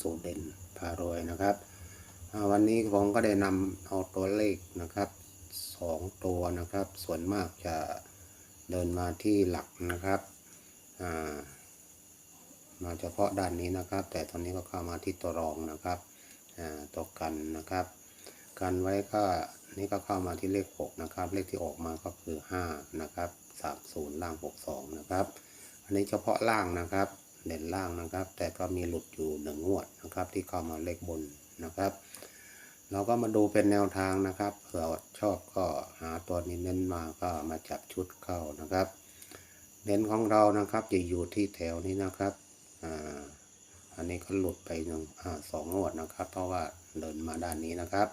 สูตรเด่นพารวยนะครับวันนี้ผมก็ได้นำเอาตัวเลขนะครับสองตัวนะครับ ส่วนมากจะเดินมาที่หลักนะครับอ่ามาเฉพาะด้านนี้นะครับ แต่ตอนนี้ก็เข้ามาที่ตัวรองนะครับอ่าตัวกันนะครับ กันไว้ก็นี่ก็เข้ามาที่เลข 6 นะครับ เลขที่ออกมาก็คือ 5 นะครับ 30 ล่าง 62 นะครับ อันนี้เฉพาะล่างนะครับ เด่นล่างนะครับ แต่ก็มีหลุดอยู่หนึ่งงวดนะครับ ที่เข้ามาเลขบนนะครับ เราก็มาดูเป็นแนวทางนะครับเผื่อชอบก็หาตัวนี้เน้นมาก็มาจับชุดเข้านะครับเน้นของเรานะครับจะอยู่ที่แถวนี้นะครับอ่าอันนี้ก็หลุดไปหนึ่งอ่าสองงวดนะครับ เพราะว่าเดินมาด้านนี้นะครับ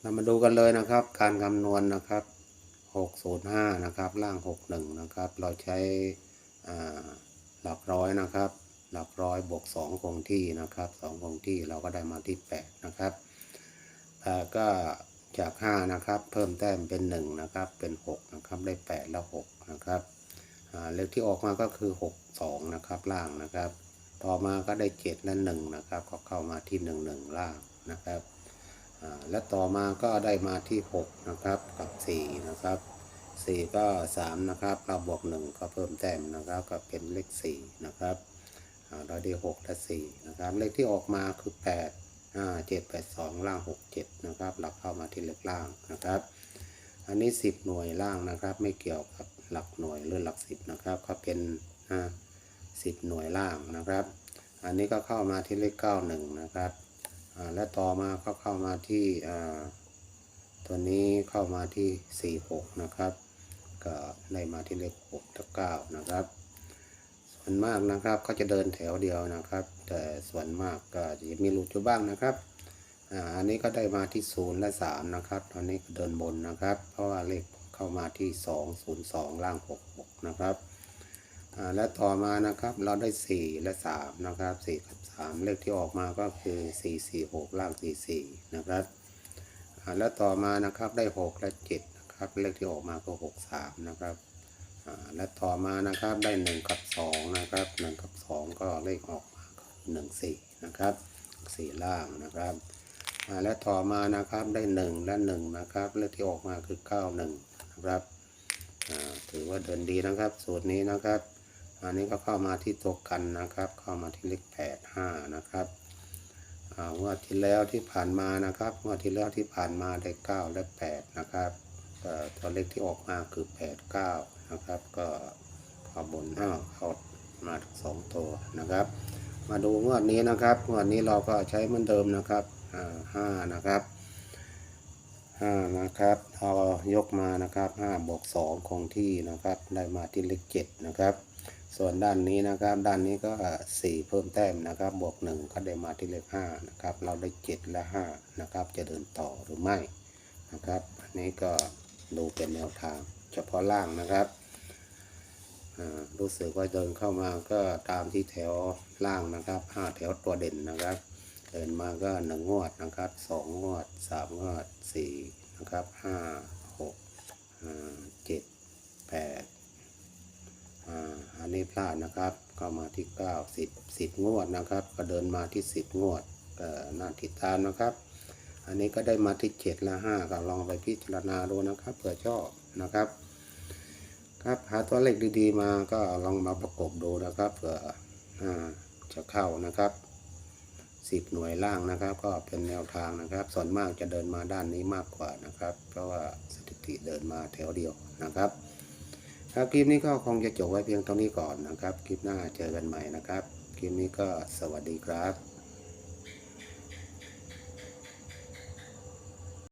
เรามาดูกันเลยนะครับ การคำนวณนะครับ605นะครับ ล่าง 61นะครับ เราใช้อ่า ร้อยนะครับ หลักร้อยบวก2คงที่นะครับ2คงที่เราก็ได้มาที่ 8 นะครับก็จาก 5 นะครับ เพิ่มแต้มเป็น 1 นะครับ เป็น 6 นะครับ ได้ 8 แล้ว 6 นะครับเลขที่ออกมาก็คือ 62 นะครับ ล่างนะครับ ต่อมาก็ได้ 7 และ 1 นะครับ ก็เข้ามาที่ 1 1 ล่างนะครับและต่อมาก็ได้มาที่ 6 นะครับ กับ 4 นะครับ 4ก็3นะครับเราบวก1ก็เพิ่มแต้มนะครับก็เป็นเลข4นะครับอ่าเราได้6และ4นะครับเลขที่ออกมาคือ8อ่า7 8 2ล่าง6 7นะครับหลักเข้ามาที่เลขล่างนะครับ อันนี้10หน่วยล่างนะครับ ไม่เกี่ยวกับหลักหน่วยหรือหลัก10นะครับก็เป็นอ่า10หน่วยล่างนะครับ อันนี้ก็เข้ามาที่เลข91นะครับและต่อมาก็เข้ามาที่ตัวนี้เข้ามาที่ 46 นะครับ ก็ได้มาที่เลข6กับ9นะครับ ส่วนมากนะครับก็จะเดินแถวเดียวนะครับ แต่ส่วนมากก็จะมีหลุดอยู่บ้างนะครับอันนี้ก็ได้มาที่0และ3นะครับ ตอนนี้เดินบนนะครับ เพราะว่าเลขเข้ามาที่202ล่าง66นะครับและต่อมานะครับเราได้ 4 และ 3 นะครับ 4 กับ 3 เลขที่ออกมาก็คือ 446 ล่าง 44 นะครับและต่อมานะครับได้ 6 และ 7 นะครับ เลขที่ออกมาก็63นะครับและต่อมานะครับได้1กับ2นะครับ1กับ2ก็เลขออกมาก็คือ14นะครับ4ล่างนะครับและต่อมานะครับได้1และ1นะครับ เลขที่ออกมาคือ91นะครับถือว่าเดินดีนะครับ สูตรนี้นะครับ อันนี้ก็เข้ามาที่ตัวกันนะครับ เข้ามาที่เลขแปดห้านะครับอ่างวดที่แล้วที่ผ่านมานะครับงวดที่แล้วที่ผ่านมาได้เก้าและแปดนะครับ ตัวเลขที่ออกมาคือแปดเก้านะครับ ก็ข้าบนอ้าเข้ามาสองตัวนะครับ มาดูงวดนี้นะครับงวดนี้เราก็ใช้เหมือนเดิมนะครับห้านะครับห้านะครับเรายกมานะครับห้าบวกสองคงที่นะครับ ได้มาที่เลขเจ็ดนะครับ ส่วนด้านนี้นะครับ ด้านนี้ก็สี่เพิ่มแต้มนะครับ บวกหนึ่งก็ได้มาที่เลขห้านะครับ เราได้เจ็ดและห้านะครับ จะเดินต่อหรือไม่นะครับ อันนี้ก็ ดูเป็นแนวทาง เฉพาะล่างนะครับรู้สึกว่าเดินเข้ามาก็ตามที่แถวล่างนะครับห้าแถวตัวเด่นนะครับ เดินมาก็หนึ่งงวดนะครับสองงวดสามงวดสี่นะครับห้าหกเจ็ดแปดอันนี้พลาดนะครับก็มาที่เก้าสิบสิบงวดนะครับ ก็เดินมาที่สิบงวดน่าติดตามนะครับ อันนี้ก็ได้มาที่เจ็ดละห้าก็ลองไปพิจารณาดูนะครับเผื่อชอบนะครับ ครับหาตัวเลขดีๆมาก็ลองมาประกบดูนะครับเผื่ออ่าจะเข้านะครับสิบหน่วยล่างนะครับ ก็เป็นแนวทางนะครับ ส่วนมากจะเดินมาด้านนี้มากกว่านะครับ เพราะว่าสถิติเดินมาแถวเดียวนะครับ ครับคลิปนี้ก็คงจะจบไว้เพียงเท่านี้ก่อนนะครับ คลิปหน้าเจอกันใหม่นะครับ คลิปนี้ก็สวัสดีครับ